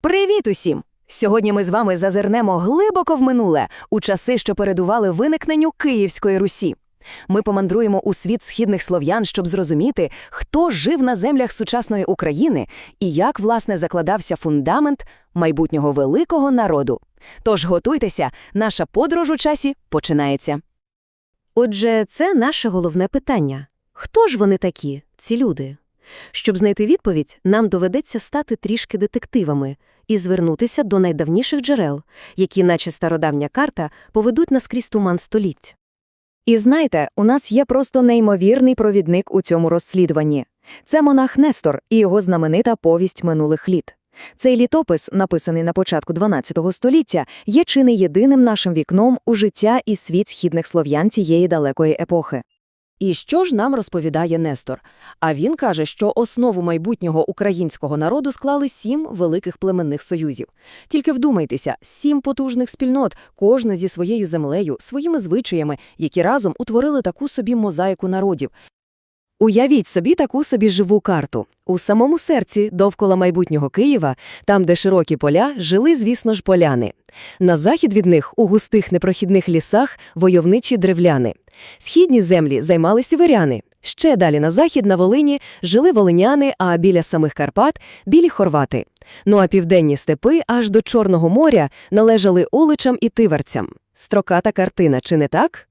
Привіт усім! Сьогодні ми з вами зазирнемо глибоко в минуле, у часи, що передували виникненню Київської Русі. Ми помандруємо у світ східних слов'ян, щоб зрозуміти, хто жив на землях сучасної України і як, власне, закладався фундамент майбутнього великого народу. Тож готуйтеся, наша подорож у часі починається. Отже, це наше головне питання. Хто ж вони такі, ці люди? Щоб знайти відповідь, нам доведеться стати трішки детективами і звернутися до найдавніших джерел, які, наче стародавня карта, поведуть нас крізь туман століть. І знаєте, у нас є просто неймовірний провідник у цьому розслідуванні. Це монах Нестор і його знаменита повість минулих літ. Цей літопис, написаний на початку XII століття, є чи не єдиним нашим вікном у життя і світ східних слов'ян тієї далекої епохи. І що ж нам розповідає Нестор? А він каже, що основу майбутнього українського народу склали сім великих племенних союзів. Тільки вдумайтеся, сім потужних спільнот, кожна зі своєю землею, своїми звичаями, які разом утворили таку собі мозаїку народів. Уявіть собі таку собі живу карту. У самому серці, довкола майбутнього Києва, там, де широкі поля, жили, звісно ж, поляни. На захід від них, у густих непрохідних лісах, войовничі древляни. Східні землі займали сіверяни. Ще далі на захід, на Волині, жили волиняни, а біля самих Карпат – білі хорвати. Ну а південні степи аж до Чорного моря належали уличам і тиверцям. Строката картина, чи не так?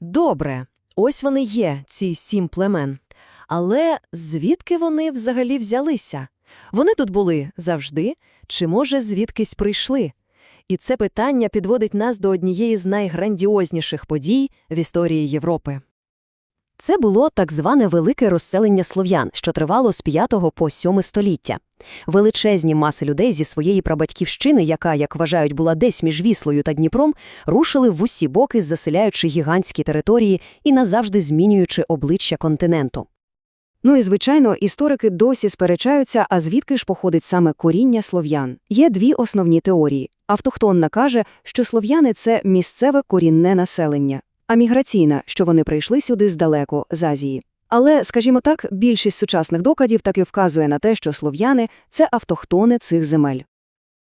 Добре, ось вони є, ці сім племен. Але звідки вони взагалі взялися? Вони тут були завжди, чи, може, звідкись прийшли? І це питання підводить нас до однієї з найграндіозніших подій в історії Європи. Це було так зване велике розселення слов'ян, що тривало з 5 по 7 століття. Величезні маси людей зі своєї прабатьківщини, яка, як вважають, була десь між Віслою та Дніпром, рушили в усі боки, заселяючи гігантські території і назавжди змінюючи обличчя континенту. Ну і, звичайно, історики досі сперечаються, а звідки ж походить саме коріння слов'ян. Є дві основні теорії. Автохтонна каже, що слов'яни – це місцеве корінне населення, а міграційна, що вони прийшли сюди здалеку, з Азії. Але, скажімо так, більшість сучасних доказів таки вказує на те, що слов'яни – це автохтони цих земель.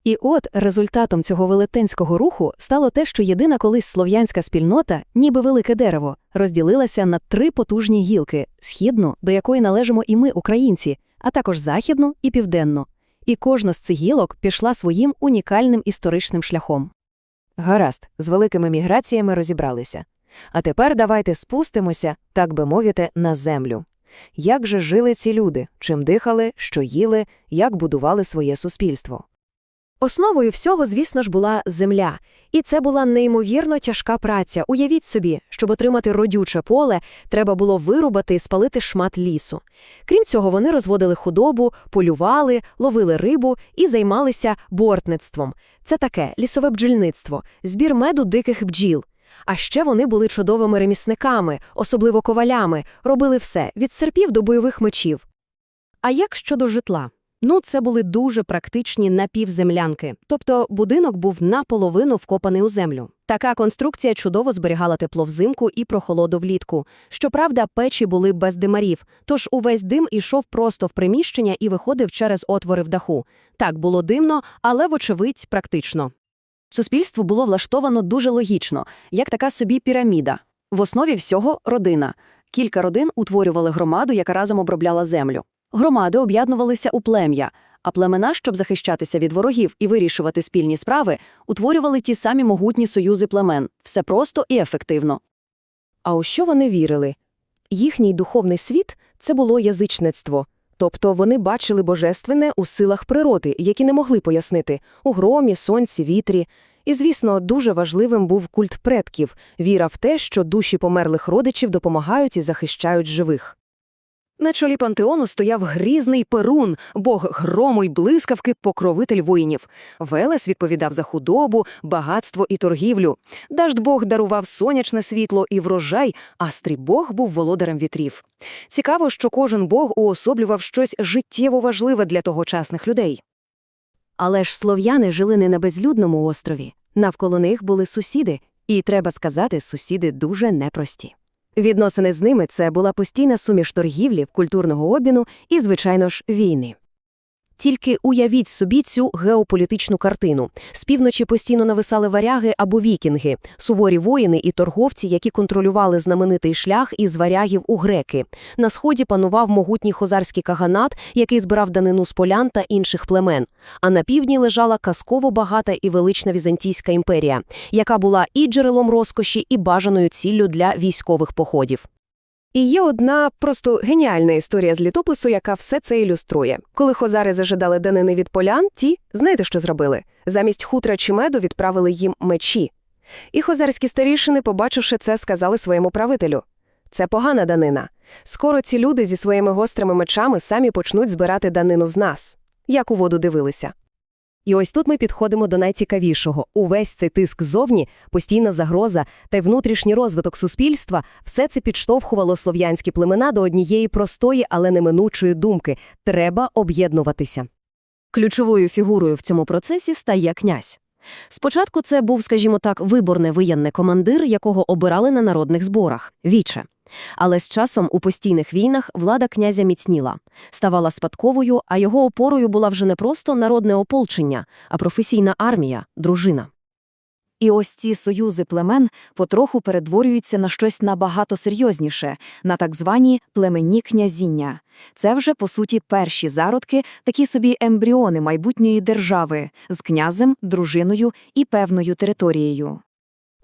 І от результатом цього велетенського руху стало те, що єдина колись слов'янська спільнота, ніби велике дерево, розділилася на три потужні гілки – східну, до якої належимо і ми, українці, а також західну і південну. І кожна з цих гілок пішла своїм унікальним історичним шляхом. Гаразд, з великими міграціями розібралися. А тепер давайте спустимося, так би мовити, на землю. Як же жили ці люди, чим дихали, що їли, як будували своє суспільство? Основою всього, звісно ж, була земля. І це була неймовірно тяжка праця. Уявіть собі, щоб отримати родюче поле, треба було вирубати і спалити шмат лісу. Крім цього, вони розводили худобу, полювали, ловили рибу і займалися бортництвом. Це таке лісове бджільництво, збір меду диких бджіл. А ще вони були чудовими ремісниками, особливо ковалями, робили все від серпів до бойових мечів. А як щодо житла? Ну, це були дуже практичні напівземлянки, тобто будинок був наполовину вкопаний у землю. Така конструкція чудово зберігала тепло взимку і прохолоду влітку. Щоправда, печі були без димарів, тож увесь дим ішов просто в приміщення і виходив через отвори в даху. Так було димно, але, вочевидь, практично. Суспільство було влаштовано дуже логічно, як така собі піраміда. В основі всього – родина. Кілька родин утворювали громаду, яка разом обробляла землю. Громади об'єднувалися у плем'я, а племена, щоб захищатися від ворогів і вирішувати спільні справи, утворювали ті самі могутні союзи племен. Все просто і ефективно. А у що вони вірили? Їхній духовний світ – це було язичництво. Тобто вони бачили божественне у силах природи, які не могли пояснити – у громі, сонці, вітрі. І, звісно, дуже важливим був культ предків, віра в те, що душі померлих родичів допомагають і захищають живих. На чолі пантеону стояв грізний перун, бог грому й блискавки, покровитель воїнів. Велес відповідав за худобу, багатство і торгівлю. Даждбог дарував сонячне світло і врожай, а стрібог був володарем вітрів. Цікаво, що кожен бог уособлював щось життєво важливе для тогочасних людей. Але ж слов'яни жили не на безлюдному острові. Навколо них були сусіди, і, треба сказати, сусіди дуже непрості. Відносини з ними це була постійна суміш торгівлі, культурного обміну і, звичайно ж, війни. Тільки уявіть собі цю геополітичну картину. З півночі постійно нависали варяги або вікінги, суворі воїни і торговці, які контролювали знаменитий шлях із варягів у греки. На сході панував могутній хозарський каганат, який збирав данину з полян та інших племен. А на півдні лежала казково багата і велична Візантійська імперія, яка була і джерелом розкоші, і бажаною ціллю для військових походів. І є одна просто геніальна історія з літопису, яка все це ілюструє. Коли хозари зажидали данини від полян, ті, знаєте, що зробили? Замість хутра чи меду відправили їм мечі. І хозарські старішини, побачивши це, сказали своєму правителю. Це погана данина. Скоро ці люди зі своїми гострими мечами самі почнуть збирати данину з нас. Як у воду дивилися. І ось тут ми підходимо до найцікавішого. Увесь цей тиск зовні, постійна загроза та й внутрішній розвиток суспільства – все це підштовхувало слов'янські племена до однієї простої, але неминучої думки – треба об'єднуватися. Ключовою фігурою в цьому процесі стає князь. Спочатку це був, скажімо так, виборне воєнний командир, якого обирали на народних зборах – віче. Але з часом у постійних війнах влада князя міцніла, ставала спадковою, а його опорою була вже не просто народне ополчення, а професійна армія, дружина. І ось ці союзи племен потроху перетворюються на щось набагато серйозніше, на так звані племенні князіння. Це вже, по суті, перші зародки, такі собі ембріони майбутньої держави з князем, дружиною і певною територією.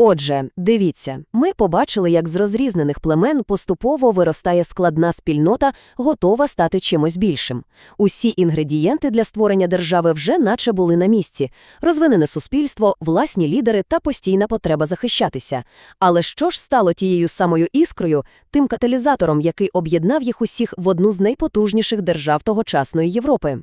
Отже, дивіться, ми побачили, як з розрізнених племен поступово виростає складна спільнота, готова стати чимось більшим. Усі інгредієнти для створення держави вже наче були на місці. Розвинене суспільство, власні лідери та постійна потреба захищатися. Але що ж стало тією самою іскрою, тим каталізатором, який об'єднав їх усіх в одну з найпотужніших держав тогочасної Європи?